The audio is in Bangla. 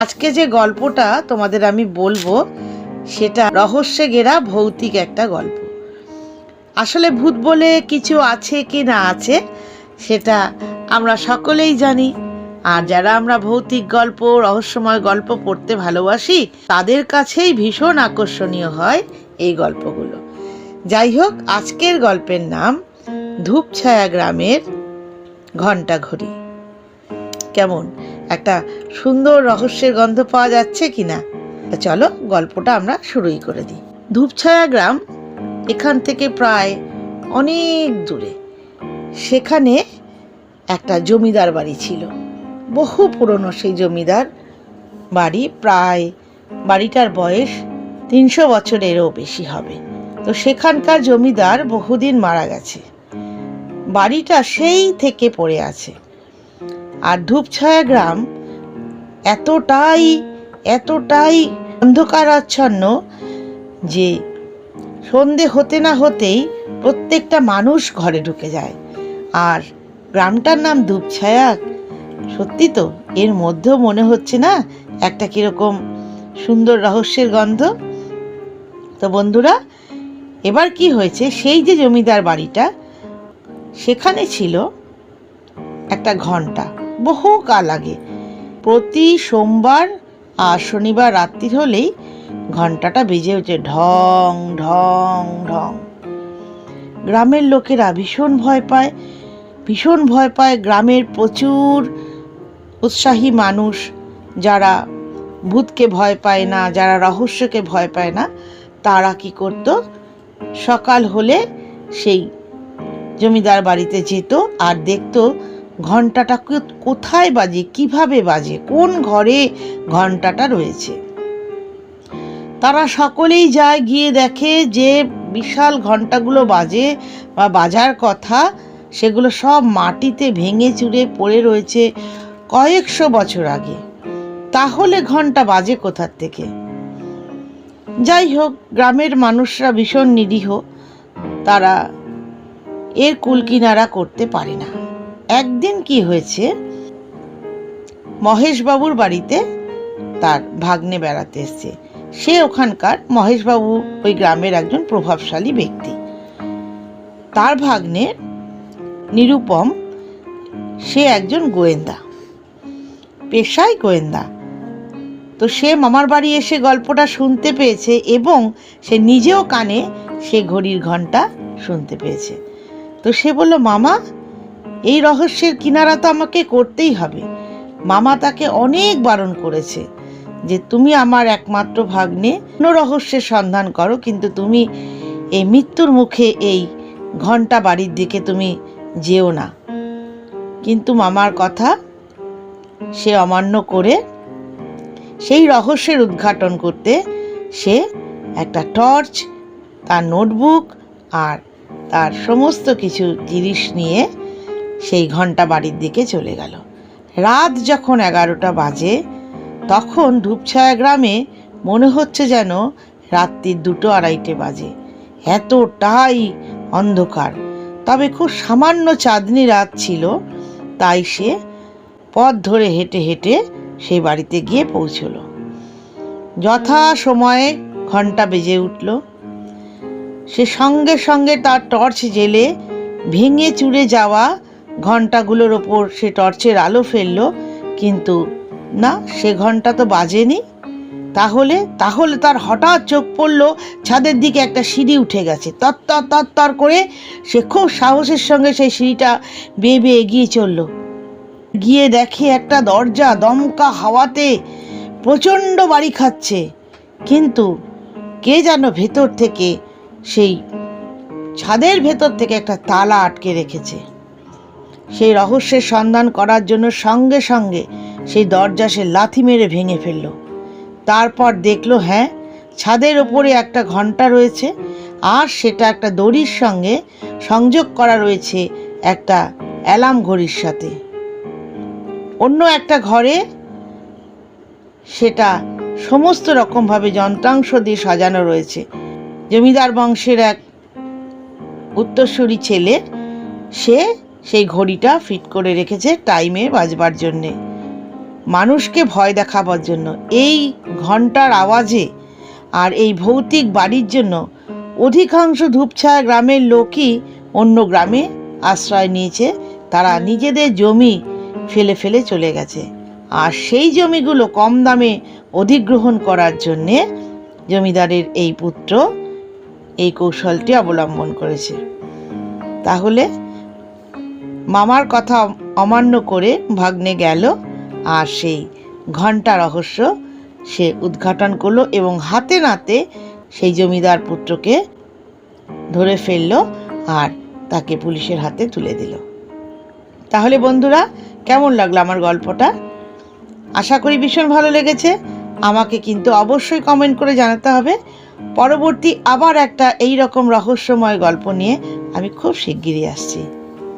আজকে যে গল্পটা তোমাদের আমি বলব, সেটা রহস্যে ঘেরা ভৌতিক একটা গল্প। আসলে ভূত বলে কিছু আছে কি না আছে, সেটা আমরা সকলেই জানি। আর যারা আমরা ভৌতিক গল্প, রহস্যময় গল্প পড়তে ভালোবাসি, তাদের কাছেই ভীষণ আকর্ষণীয় হয় এই গল্পগুলো। যাই হোক, আজকের গল্পের নাম ধূপছায়া গ্রামের ঘণ্টা ঘড়ি কেমন? একটা সুন্দর রহস্যের গন্ধ পাওয়া যাচ্ছে কি না চলো, গল্পটা আমরা শুরুই করে দিই। ধূপছায়া গ্রাম এখান থেকে প্রায় অনেক দূরে। সেখানে একটা জমিদার বাড়ি ছিল। বহু পুরনো সেই জমিদার বাড়ি প্রায় বাড়িটার বয়স তিনশো বছরেরও বেশি হবে। তো সেখানকার জমিদার বহুদিন মারা গেছে। বাড়িটা সেই থেকে পড়ে আছে। আর ধূপছায়া গ্রাম এতটাই এতটাই অন্ধকারাচ্ছন্ন যে সন্ধে হতে না হতেই প্রত্যেকটা মানুষ ঘরে ঢুকে যায়। আর গ্রামটার নাম ধূপছায়া, সত্যি তো? এর মধ্যেও মনে হচ্ছে না একটা কীরকম সুন্দর রহস্যের গন্ধ? তো বন্ধুরা, এবার কি হয়েছে? সেই যে জমিদার বাড়িটা, সেখানে ছিল একটা ঘণ্টা। বহু কাল আগে। প্রতি সোমবার আর শনিবার রাত্রির হলেই ঘন্টাটা বেজে উঠে ঢং ঢং ঢং। গ্রামের লোকেরা ভীষণ ভয় পায়, ভীষণ ভয় পায় গ্রামের প্রচুর উৎসাহী মানুষ যারা ভূতকে ভয় পায় না, যারা রহস্যকে ভয় পায় না, তারা কি করত? সকাল হলে সেই জমিদার বাড়িতে যেত আর দেখতো ঘন্টাটা কোথায় বাজে, কীভাবে বাজে, কোন ঘরে ঘন্টাটা রয়েছে? তারা সকলেই যায় গিয়ে দেখে যে বিশাল ঘন্টাগুলো বাজে বা বাজার কথা, সেগুলো সব মাটিতে ভেঙে চুরে পড়ে রয়েছে কয়েকশো বছর আগে। তাহলে ঘণ্টা বাজে কোথার থেকে? যাই হোক, গ্রামের মানুষরা ভীষণ নিরীহ। তারা এর কুলকিনারা করতে পারে না। একদিন কি হয়েছে? মহেশবাবুর বাড়িতে তার ভাগ্নে বেড়াতে এসছে। সে ওখানকার মহেশবাবু ওই গ্রামের একজন প্রভাবশালী ব্যক্তি। তার ভাগ্নে নিরুপম, সে একজন গোয়েন্দা। পেশায় গোয়েন্দা। তো সে মামার বাড়ি এসে গল্পটা শুনতে পেয়েছে এবং সে নিজেও কানে সে ঘড়ির ঘণ্টা শুনতে পেয়েছে। তো সে বলল, মামা এই রহস্যের কিনারা তো আমাকে করতেই হবে। মামা তাকে অনেক বারণ করেছে যে তুমি আমার একমাত্র ভাগ্নে। কোনো রহস্যের সন্ধান করো, কিন্তু তুমি এই মৃত্যুর মুখে এই ঘণ্টা বাড়ির দিকে তুমি যেও না। কিন্তু মামার কথা সে অমান্য করে সেই রহস্যের উদ্ঘাটন করতে সে একটা টর্চ, তার নোটবুক আর তার সমস্ত কিছু জিনিস নিয়ে সেই ঘণ্টা বাড়ির দিকে চলে গেল। রাত যখন এগারোটা বাজে, তখন ধূপছায়া গ্রামে মনে হচ্ছে যেন রাত্রির দুটো আড়াইটে বাজে। এতটাই অন্ধকার। তবে খুব সামান্য চাঁদনি রাত ছিল, তাই সে পথ ধরে হেঁটে হেঁটে সেই বাড়িতে গিয়ে পৌঁছলো। যথা সময়ে ঘণ্টা বেজে উঠল। সে সঙ্গে সঙ্গে তার টর্চ জেলে ভেঙে চুড়ে যাওয়া ঘন্টাগুলোর ওপর সে টর্চের আলো ফেলল, কিন্তু না, সে ঘণ্টা তো বাজেনি। তাহলে তাহলে তার হঠাৎ চোখ পড়ল, ছাদের দিকে একটা সিঁড়ি উঠে গেছে। তত্তর তত্তর করে সে খুব সাহসের সঙ্গে সেই সিঁড়িটা বেয়ে বেয়ে এগিয়ে চলল। গিয়ে দেখে একটা দরজা দমকা হাওয়াতে প্রচণ্ড বাড়ি খাচ্ছে। কিন্তু কে যেন ভেতর থেকে সেই ছাদের ভেতর থেকে একটা তালা আটকে রেখেছে। সেই রহস্যের সন্ধান করার জন্য সঙ্গে সঙ্গে সেই দরজা সে লাথি মেরে ভেঙে ফেলল। তারপর দেখল হ্যাঁ ছাদের ওপরে একটা ঘণ্টা রয়েছে আর সেটা একটা দড়ির সঙ্গে সংযোগ করা রয়েছে একটা অ্যালার্ম ঘড়ির সাথে। অন্য একটা ঘরে সেটা সমস্ত রকমভাবে যন্ত্রাংশ দিয়ে সাজানো রয়েছে। জমিদার বংশের এক উত্তরসূরি ছেলে, সে সেই ঘড়িটা ফিট করে রেখেছে টাইমে বাজবার জন্যে। মানুষকে ভয় দেখাবার জন্য, এই ঘণ্টার আওয়াজে আর এই ভৌতিক বাড়ির জন্য অধিকাংশ ধূপছায়া গ্রামের লোকই অন্য গ্রামে আশ্রয় নিয়েছে, তারা নিজেদের জমি ফেলে ফেলে চলে গেছে। আর সেই জমিগুলো কম দামে অধিগ্রহণ করার জন্যে জমিদারের এই পুত্র এই কৌশলটি অবলম্বন করেছে। তাহলে মামার কথা অমান্য করে ভাগ্নে গেল, আর সেই ঘণ্টা রহস্য সে উদ্ঘাটন করল এবং হাতে নাতে সেই জমিদার পুত্রকে ধরে ফেলল আর তাকে পুলিশের হাতে তুলে দিল। তাহলে বন্ধুরা, কেমন লাগল আমার গল্পটা? আশা করি ভীষণ ভালো লেগেছে। আমাকে কিন্তু অবশ্যই কমেন্ট করে জানাতে হবে। পরবর্তী আবার একটা এই রকম রহস্যময় গল্প নিয়ে আমি খুব শিগগিরই আসছি।